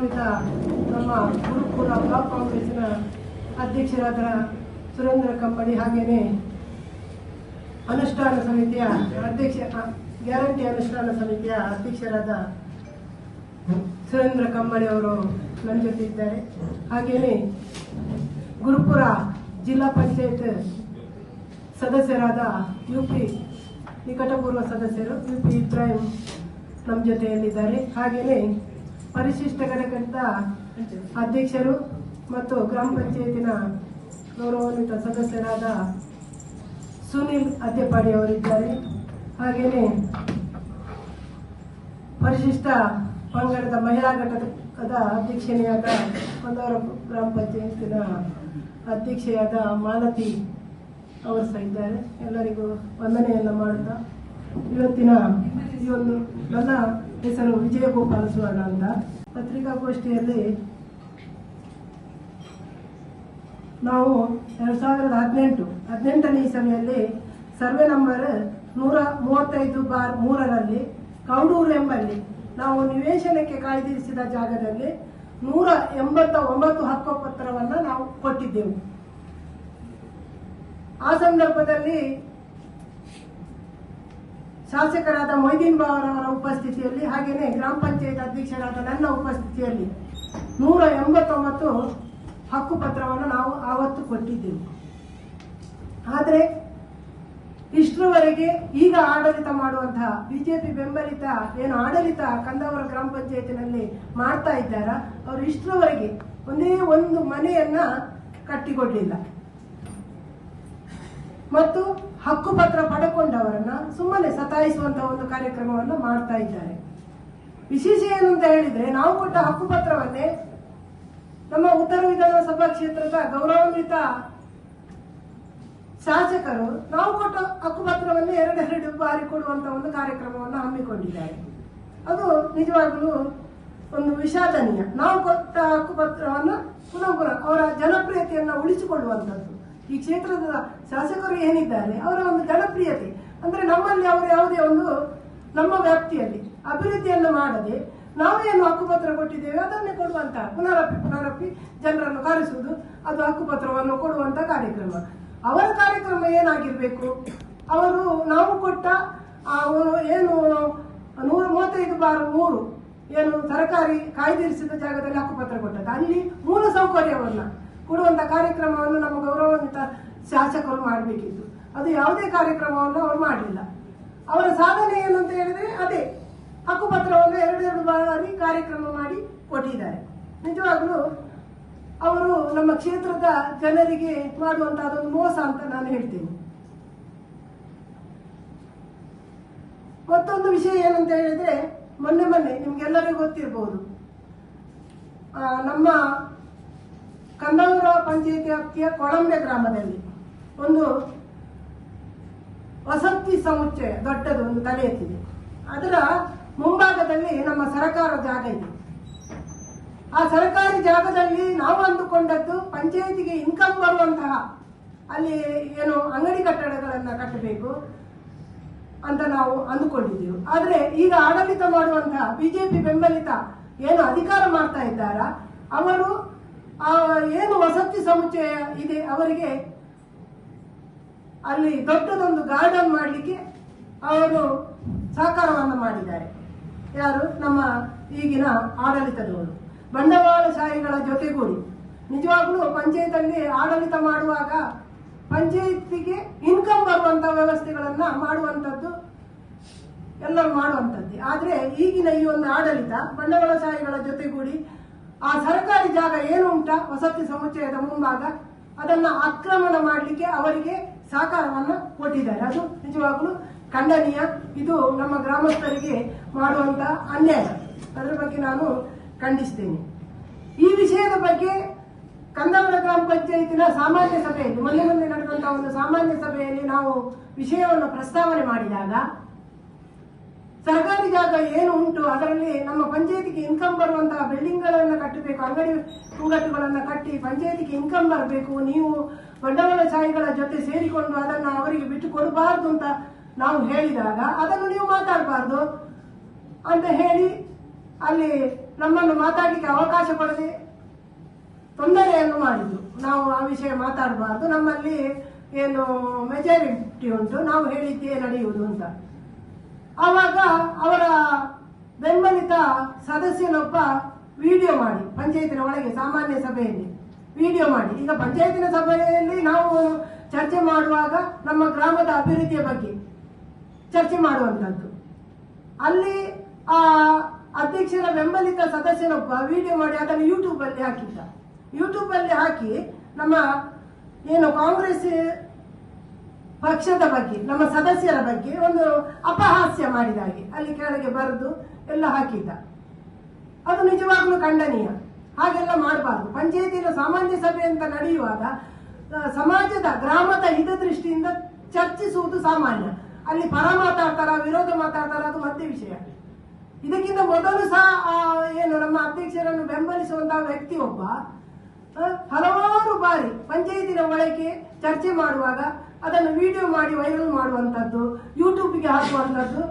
ಗೌರವಾನ್ವಿತ ನಮ್ಮ ಗುರುಕುಲ ಬ್ಲಾಕ್ ಕಾಂಗ್ರೆಸ್ನ ಅಧ್ಯಕ್ಷರಾದ ಸುರೇಂದ್ರ ಕಂಬಡಿ ಹಾಗೆಯೇ ಅನುಷ್ಠಾನ ಸಮಿತಿಯ ಅಧ್ಯಕ್ಷ ಗ್ಯಾರಂಟಿ ಅನುಷ್ಠಾನ ಸಮಿತಿಯ ಅಧ್ಯಕ್ಷರಾದ ಸುರೇಂದ್ರ ಕಂಬಳಿ ಅವರು ನನ್ನ ಜೊತೆ ಇದ್ದಾರೆ. ಹಾಗೆಯೇ ಗುರುಪುರ ಜಿಲ್ಲಾ ಪಂಚಾಯತ್ ಸದಸ್ಯರಾದ ಯು ಪಿ ನಿಕಟಪೂರ್ವ ಸದಸ್ಯರು, ಯು ಪಿ ಇಬ್ರಾಹಿಂ ನಮ್ಮ ಜೊತೆಯಲ್ಲಿದ್ದಾರೆ. ಹಾಗೆಯೇ ಪರಿಶಿಷ್ಟ ಘಟಕದ ಅಧ್ಯಕ್ಷರು ಮತ್ತು ಗ್ರಾಮ ಪಂಚಾಯತಿನ ಗೌರವಾನ್ವಿತ ಸದಸ್ಯರಾದ ಸುನಿಲ್ ಅದ್ದೆಪಾಡಿ ಅವರಿದ್ದಾರೆ. ಹಾಗೆಯೇ ಪರಿಶಿಷ್ಟ ಪಂಗಡದ ಮಹಿಳಾ ಘಟಕದ ಅಧ್ಯಕ್ಷನೆಯಾದ ಕೊಂದವರ ಗ್ರಾಮ ಪಂಚಾಯತಿನ ಅಧ್ಯಕ್ಷೆಯಾದ ಮಾಲತಿ ಅವರು ಸಹ ಇದ್ದಾರೆ. ಎಲ್ಲರಿಗೂ ವಂದನೆಯನ್ನು ಮಾಡುತ್ತಾ, ಇವತ್ತಿನ ಈ ಒಂದು ನನ್ನ ಹೆಸರು ವಿಜಯಗೋಪಾಲ ಸುವರ್ಣ ಅಂತ. ಪತ್ರಿಕಾಗೋಷ್ಠಿಯಲ್ಲಿ ನಾವು ಎರಡು ಸಾವಿರದ ಹದಿನೆಂಟು, ಹದಿನೆಂಟನೇ ಇಸವಿಯಲ್ಲಿ ಸರ್ವೆ ನಂಬರ್ ನೂರ ಮೂವತ್ತೈದು ಬಾರ್ ಮೂರರಲ್ಲಿ ಕೌಡೂರು ಎಂಬಲ್ಲಿ ನಾವು ನಿವೇಶನಕ್ಕೆ ಕಾಯ್ದಿರಿಸಿದ ಜಾಗದಲ್ಲಿ ನೂರ ಎಂಬತ್ತ ಒಂಬತ್ತು ಹಕ್ಕುಪತ್ರವನ್ನು ನಾವು ಕೊಟ್ಟಿದ್ದೆವು. ಆ ಸಂದರ್ಭದಲ್ಲಿ ಶಾಸಕರಾದ ಮೊಯ್ದೀನ್ ಬಾವರವರ ಉಪಸ್ಥಿತಿಯಲ್ಲಿ ಹಾಗೆಯೇ ಗ್ರಾಮ ಪಂಚಾಯತ್ ಅಧ್ಯಕ್ಷರಾದ ನನ್ನ ಉಪಸ್ಥಿತಿಯಲ್ಲಿ ನೂರ ಎಂಬತ್ತೊಂಬತ್ತು ಹಕ್ಕುಪತ್ರವನ್ನು ನಾವು ಆವತ್ತು ಕೊಟ್ಟಿದ್ದೇವೆ. ಆದರೆ ಇಷ್ಟರವರೆಗೆ ಈಗ ಆಡಳಿತ ಮಾಡುವಂತಹ ಬಿಜೆಪಿ ಬೆಂಬಲಿತ ಏನು ಆಡಳಿತ ಕಂದಾವರ ಗ್ರಾಮ ಪಂಚಾಯತಿನಲ್ಲಿ ಮಾಡ್ತಾ ಇದ್ದಾರ? ಅವರು ಇಷ್ಟರವರೆಗೆ ಒಂದೇ ಒಂದು ಮನೆಯನ್ನ ಕಟ್ಟಿಕೊಡ್ಲಿಲ್ಲ. ಮತ್ತು ಹಕ್ಕುಪತ್ರ ಪಡೆಕೊಂಡವರನ್ನ ಸುಮ್ಮನೆ ಸತಾಯಿಸುವಂತ ಒಂದು ಕಾರ್ಯಕ್ರಮವನ್ನು ಮಾಡ್ತಾ ಇದ್ದಾರೆ. ವಿಶೇಷ ಏನು ಅಂತ ಹೇಳಿದ್ರೆ ನಾವು ಕೊಟ್ಟ ಹಕ್ಕುಪತ್ರವನ್ನೇ ನಮ್ಮ ಉತ್ತರ ವಿಧಾನಸಭಾ ಕ್ಷೇತ್ರದ ಗೌರವಾನ್ವಿತ ಶಾಸಕರು ನಾವು ಕೊಟ್ಟ ಹಕ್ಕುಪತ್ರವನ್ನೇ ಎರಡೆರಡು ಬಾರಿ ಕೊಡುವಂತ ಒಂದು ಕಾರ್ಯಕ್ರಮವನ್ನು ಹಮ್ಮಿಕೊಂಡಿದ್ದಾರೆ. ಅದು ನಿಜವಾಗಲೂ ಒಂದು ವಿಷಾದನೀಯ. ನಾವು ಕೊಟ್ಟ ಹಕ್ಕುಪತ್ರವನ್ನು ಪುನಃ ಪುನಃ ಅವರ ಜನಪ್ರಿಯತೆಯನ್ನು ಉಳಿಸಿಕೊಳ್ಳುವಂಥದ್ದು ಈ ಕ್ಷೇತ್ರದ ಶಾಸಕರು ಏನಿದ್ದಾರೆ, ಅವರ ಒಂದು ಜನಪ್ರಿಯತೆ. ಅಂದ್ರೆ ನಮ್ಮಲ್ಲಿ ಅವರು ಯಾವುದೇ ಒಂದು, ನಮ್ಮ ವ್ಯಾಪ್ತಿಯಲ್ಲಿ ಅಭಿವೃದ್ಧಿಯನ್ನು ಮಾಡದೆ ನಾವೇನು ಹಕ್ಕುಪತ್ರ ಕೊಟ್ಟಿದ್ದೇವೆ, ಅದನ್ನೇ ಕೊಡುವಂತ, ಪುನರಪ್ಪಿ ಪುನರಪ್ಪಿ ಜನರನ್ನು ಕರೆಸುವುದು, ಅದು ಹಕ್ಕುಪತ್ರವನ್ನು ಕೊಡುವಂತ ಕಾರ್ಯಕ್ರಮ. ಅವರ ಕಾರ್ಯಕ್ರಮ ಏನಾಗಿರ್ಬೇಕು? ಅವರು, ನಾವು ಕೊಟ್ಟ ಒಂದು ಏನು, ನೂರ, ಮೂವತ್ತೈದು ಬಾರ್ ಮೂರು ಏನು ಸರ್ಕಾರಿ ಕಾಯ್ದಿರಿಸಿದ ಜಾಗದಲ್ಲಿ ಹಕ್ಕುಪತ್ರ ಕೊಟ್ಟದ್ದು. ಅಲ್ಲಿ ಮೂಲ ಸೌಕರ್ಯವನ್ನ ಕೊಡುವಂತ ಕಾರ್ಯಕ್ರಮವನ್ನು ನಮ್ಮ ಗೌರವಾನ್ವಿತ ಶಾಸಕರು ಮಾಡಬೇಕಿತ್ತು. ಅದು ಯಾವುದೇ ಕಾರ್ಯಕ್ರಮವನ್ನು ಅವರು ಮಾಡಲಿಲ್ಲ. ಅವರ ಸಾಧನೆ ಏನು ಅಂತ ಹೇಳಿದ್ರೆ ಅದೇ. ಹಕ್ಕುಪತ್ರವನ್ನು ಎರಡೆರಡು ಬಾರಿ ಕಾರ್ಯಕ್ರಮ ಮಾಡಿ ಕೊಟ್ಟಿದ್ದಾರೆ. ನಿಜವಾಗ್ಲೂ ಅವರು ನಮ್ಮ ಕ್ಷೇತ್ರದ ಜನರಿಗೆ ಮಾಡುವಂತಹ ಅದೊಂದು ಮೋಸ ಅಂತ ನಾನು ಹೇಳ್ತೇನೆ. ಮತ್ತೊಂದು ವಿಷಯ ಏನಂತ ಹೇಳಿದ್ರೆ, ಮೊನ್ನೆ ಮೊನ್ನೆ ನಿಮ್ಗೆಲ್ಲರಿಗೂ ಗೊತ್ತಿರಬಹುದು ನಮ್ಮ ಕಂದಾವರ ಪಂಚಾಯತಿ ವ್ಯಾಪ್ತಿಯ ಕೊಳಂಬೆ ಗ್ರಾಮದಲ್ಲಿ ಒಂದು ವಸತಿ ಸಮುಚ್ಚಯ, ದೊಡ್ಡದು, ಒಂದು ತಲೆ ಎತ್ತಿದೆ. ಅದರ ಮುಂಭಾಗದಲ್ಲಿ ನಮ್ಮ ಸರಕಾರ ಜಾಗ ಇದೆ. ಆ ಸರಕಾರಿ ಜಾಗದಲ್ಲಿ ನಾವು ಅಂದುಕೊಂಡದ್ದು ಪಂಚಾಯತಿಗೆ ಇನ್ಕಮ್ ಬರುವಂತಹ ಅಲ್ಲಿ ಏನು ಅಂಗಡಿ ಕಟ್ಟಡಗಳನ್ನು ಕಟ್ಟಬೇಕು ಅಂತ ನಾವು ಅಂದುಕೊಂಡಿದ್ದೆವು. ಆದರೆ ಈಗ ಆಡಳಿತ ಮಾಡುವಂತಹ ಬಿಜೆಪಿ ಬೆಂಬಲಿತ ಏನು ಅಧಿಕಾರ ಮಾಡ್ತಾ ಇದ್ದಾರ? ಅವರು ಆ ಏನು ವಸತಿ ಸಮುಚ್ಚಯ ಇದೆ ಅವರಿಗೆ? ಅಲ್ಲಿ ದೊಡ್ಡದೊಂದು ಗಾರ್ಡನ್ ಮಾಡಲಿಕ್ಕೆ ಅವರು ಸಹಕಾರವನ್ನು ಮಾಡಿದ್ದಾರೆ. ಯಾರು? ನಮ್ಮ ಈಗಿನ ಆಡಳಿತದವರು. ಬಂಡವಾಳಶಾಹಿಗಳ ಜೊತೆಗೂಡಿ. ನಿಜವಾಗ್ಲೂ ಪಂಚಾಯತಲ್ಲಿ ಆಡಳಿತ ಮಾಡುವಾಗ ಪಂಚಾಯತಿಗೆ ಇನ್ಕಮ್ ಬರುವಂತ ವ್ಯವಸ್ಥೆಗಳನ್ನ ಮಾಡುವಂತದ್ದು ಎಲ್ಲರೂ ಮಾಡುವಂತದ್ದೇ ಆದ್ರೆ ಈಗಿನ ಈ ಒಂದು ಆಡಳಿತ ಬಂಡವಾಳಶಾಹಿಗಳ ಜೊತೆಗೂಡಿ ಆ ಸರ್ಕಾರಿ ಜಾಗ ಏನು ಉಂಟ? ವಸತಿ ಸಮುಚ್ಚಯದ ಮುಂಭಾಗ. ಅದನ್ನ ಆಕ್ರಮಣ ಮಾಡಲಿಕ್ಕೆ ಅವರಿಗೆ ಸಹಕಾರವನ್ನು ಕೊಟ್ಟಿದ್ದಾರೆ. ಅದು ನಿಜವಾಗ್ಲೂ ಖಂಡನೀಯ. ಇದು ನಮ್ಮ ಗ್ರಾಮಸ್ಥರಿಗೆ ಮಾಡುವಂತ ಅನ್ಯಾಯ. ಅದರ ಬಗ್ಗೆ ನಾನು ಖಂಡಿಸ್ತೇನೆ. ಈ ವಿಷಯದ ಬಗ್ಗೆ ಕಂದಾವರ ಗ್ರಾಮ ಪಂಚಾಯತಿನ ಸಾಮಾನ್ಯ ಸಭೆಯಲ್ಲಿ ಮೊನ್ನೆ ಮೊನ್ನೆ ನಡೆದಂತಹ ಒಂದು ಸಾಮಾನ್ಯ ಸಭೆಯಲ್ಲಿ ನಾವು ವಿಷಯವನ್ನು ಪ್ರಸ್ತಾವನೆ ಮಾಡಿದಾಗ ಸರ್ಕಾರಿ ಜಾಗ ಏನು ಉಂಟು? ಅದರಲ್ಲಿ ನಮ್ಮ ಪಂಚಾಯತಿಗೆ ಇನ್ಕಮ್ ಬರುವಂತಹ ಬಿಲ್ಡಿಂಗ್ಗಳನ್ನು ಕಟ್ಟಬೇಕು, ಅಂಗಡಿ ಮುಂಗಟ್ಟುಗಳನ್ನು ಕಟ್ಟಿ ಪಂಚಾಯತಿಗೆ ಇನ್ಕಮ್ ಬರಬೇಕು. ನೀವು ಬಂಡವಾಳಶಾಹಿಗಳ ಜೊತೆ ಸೇರಿಕೊಂಡು ಅದನ್ನ ಅವರಿಗೆ ಬಿಟ್ಟು ಕೊಡಬಾರದು ಅಂತ ನಾವು ಹೇಳಿದಾಗ ಅದನ್ನು ನೀವು ಮಾತಾಡಬಾರ್ದು ಅಂತ ಹೇಳಿ ಅಲ್ಲಿ ನಮ್ಮನ್ನು ಮಾತಾಡಲಿಕ್ಕೆ ಅವಕಾಶ ಕೊಡದೆ ತೊಂದರೆಯನ್ನು ಮಾಡಿದ್ರು. ನಾವು ಆ ವಿಷಯ ಮಾತಾಡಬಾರ್ದು. ನಮ್ಮಲ್ಲಿ ಏನು ಮೆಜಾರಿಟಿ ಉಂಟು. ನಾವು ಹೇಳಿದ್ದೇ ನಡೆಯುವುದು ಅಂತ. ಆವಾಗ ಅವರ ಬೆಂಬಲಿತ ಸದಸ್ಯನೊಬ್ಬ ವಿಡಿಯೋ ಮಾಡಿ, ಪಂಚಾಯತಿನ ಒಳಗೆ, ಸಾಮಾನ್ಯ ಸಭೆಯಲ್ಲಿ ವಿಡಿಯೋ ಮಾಡಿ. ಈಗ ಪಂಚಾಯತಿನ ಸಭೆಯಲ್ಲಿ ನಾವು ಚರ್ಚೆ ಮಾಡುವಾಗ ನಮ್ಮ ಗ್ರಾಮದ ಅಭಿವೃದ್ಧಿಯ ಬಗ್ಗೆ ಚರ್ಚೆ ಮಾಡುವಂತದ್ದು. ಅಲ್ಲಿ ಆ ಅಧ್ಯಕ್ಷರ ಬೆಂಬಲಿತ ಸದಸ್ಯನೊಬ್ಬ ವಿಡಿಯೋ ಮಾಡಿ, ಅದನ್ನು ಯೂಟ್ಯೂಬ್ ಅಲ್ಲಿ ಹಾಕಿದ್ದ. ಯೂಟ್ಯೂಬ್ ಅಲ್ಲಿ ಹಾಕಿ ನಮ್ಮ ಏನು ಕಾಂಗ್ರೆಸ್ ಪಕ್ಷದ ಬಗ್ಗೆ, ನಮ್ಮ ಸದಸ್ಯರ ಬಗ್ಗೆ ಒಂದು ಅಪಹಾಸ್ಯ ಮಾಡಿದ ಹಾಗೆ ಅಲ್ಲಿ ಕೆಳಗೆ ಬರೆದು ಎಲ್ಲ ಹಾಕಿದ್ದ. ಅದು ನಿಜವಾಗ್ಲೂ ಖಂಡನೀಯ. ಹಾಗೆಲ್ಲ ಮಾಡಬಾರ್ದು. ಪಂಚಾಯತಿನ ಸಾಮಾನ್ಯ ಸಭೆ ಅಂತ ನಡೆಯುವಾಗ ಸಮಾಜದ, ಗ್ರಾಮದ ಹಿತದೃಷ್ಟಿಯಿಂದ ಚರ್ಚಿಸುವುದು ಸಾಮಾನ್ಯ. ಅಲ್ಲಿ ಪರ ಮಾತಾಡ್ತಾರ, ವಿರೋಧ ಮಾತಾಡ್ತಾರ, ಅದು ಮತ್ತೆ ವಿಷಯ. ಇದಕ್ಕಿಂತ ಮೊದಲು ಸಹ ಏನು ನಮ್ಮ ಅಧ್ಯಕ್ಷರನ್ನು ಬೆಂಬಲಿಸುವಂತಹ ವ್ಯಕ್ತಿ ಒಬ್ಬ ಹಲವಾರು ಬಾರಿ ಪಂಚಾಯತಿನ ಒಳಗೆ ಚರ್ಚೆ ಮಾಡುವಾಗ ಅದನ್ನು ವಿಡಿಯೋ ಮಾಡಿ ವೈರಲ್ ಮಾಡುವಂಥದ್ದು ಯೂಟ್ಯೂಬ್ಗೆ ಹಾಕುವಂತದ್ದು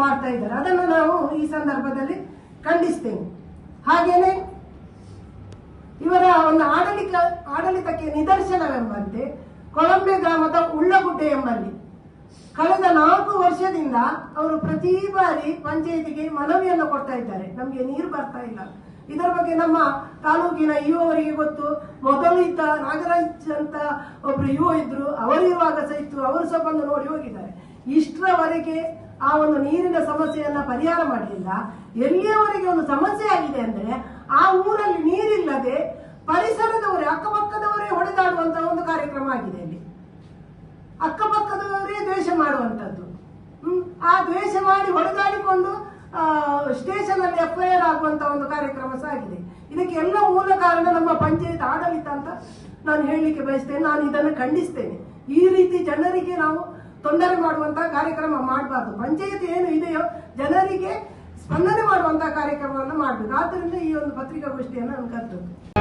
ಮಾಡ್ತಾ ಇದ್ದಾರೆ. ಅದನ್ನು ನಾವು ಈ ಸಂದರ್ಭದಲ್ಲಿ ಖಂಡಿಸ್ತೇವೆ. ಹಾಗೇನೆ ಇವರ ಒಂದು ಆಡಳಿತ, ಆಡಳಿತಕ್ಕೆ ನಿದರ್ಶನವೆಂಬಂತೆ ಕೊಳಂಬೆ ಗ್ರಾಮದ ಉಳ್ಳಗುಡ್ಡೆ ಎಂಬಲ್ಲಿ ಕಳೆದ ನಾಲ್ಕು ವರ್ಷದಿಂದ ಅವರು ಪ್ರತಿ ಬಾರಿ ಪಂಚಾಯಿತಿಗೆ ಮನವಿಯನ್ನು ಕೊಡ್ತಾ ಇದ್ದಾರೆ. ನಮಗೆ ನೀರು ಬರ್ತಾ ಇಲ್ಲ. ಇದರ ಬಗ್ಗೆ ನಮ್ಮ ತಾಲೂಕಿನ ಇಒ ಅವರಿಗೆ ಗೊತ್ತು. ಮೊದಲು ಇದ್ದ ನಾಗರಾಜ್ ಅಂತ ಒಬ್ರು ಇಒ ಇದ್ರು ಅವರಿರುವಾಗ ಸಹ ಇತ್ತು. ಅವರು ಸಹ ಬಂದು ನೋಡಿ ಹೋಗಿದ್ದಾರೆ. ಇಷ್ಟರವರೆಗೆ ಆ ಒಂದು ನೀರಿನ ಸಮಸ್ಯೆಯನ್ನ ಪರಿಹಾರ ಮಾಡಲಿಲ್ಲ ಎಲ್ಲಿಯವರೆಗೆ ಒಂದು ಸಮಸ್ಯೆ ಆಗಿದೆ ಅಂದ್ರೆ ಆ ಊರಲ್ಲಿ ನೀರಿಲ್ಲದೆ ಪರಿಸರದವರೇ, ಅಕ್ಕಪಕ್ಕದವರೇ ಹೊಡೆದಾಡುವಂತ ಒಂದು ಕಾರ್ಯಕ್ರಮ ಆಗಿದೆ ಅಲ್ಲಿ. ಅಕ್ಕಪಕ್ಕದವರೇ ದ್ವೇಷ ಮಾಡುವಂತದ್ದು. ಹ್ಮ್, ಆ ದ್ವೇಷ ಮಾಡಿ ಹೊಡೆದಾಡಿಕೊಂಡು ಸ್ಟೇಷನ್ ಅಲ್ಲಿ ಆರ್ ಆಗುವಂತ ಒಂದು ಕಾರ್ಯಕ್ರಮ ಸಹ ಆಗಿದೆ. ಇದಕ್ಕೆ ಎಲ್ಲ ಮೂಲ ಕಾರಣ ನಮ್ಮ ಪಂಚಾಯತ್ ಆಡಳಿತ ಅಂತ ನಾನು ಹೇಳಲಿಕ್ಕೆ ಬಯಸ್ತೇನೆ. ನಾನು ಇದನ್ನು ಖಂಡಿಸ್ತೇನೆ. ಈ ರೀತಿ ಜನರಿಗೆ ನಾವು ತೊಂದರೆ ಮಾಡುವಂತಹ ಕಾರ್ಯಕ್ರಮ ಮಾಡಬಾರ್ದು. ಪಂಚಾಯತ್ ಏನು ಇದೆಯೋ ಜನರಿಗೆ ಸ್ಪಂದನೆ ಮಾಡುವಂತಹ ಕಾರ್ಯಕ್ರಮವನ್ನು ಮಾಡಬೇಕು. ಆದ್ದರಿಂದ ಈ ಒಂದು ಪತ್ರಿಕಾಗೋಷ್ಠಿಯನ್ನು ನಾನು ಕರ್ತದ್ದು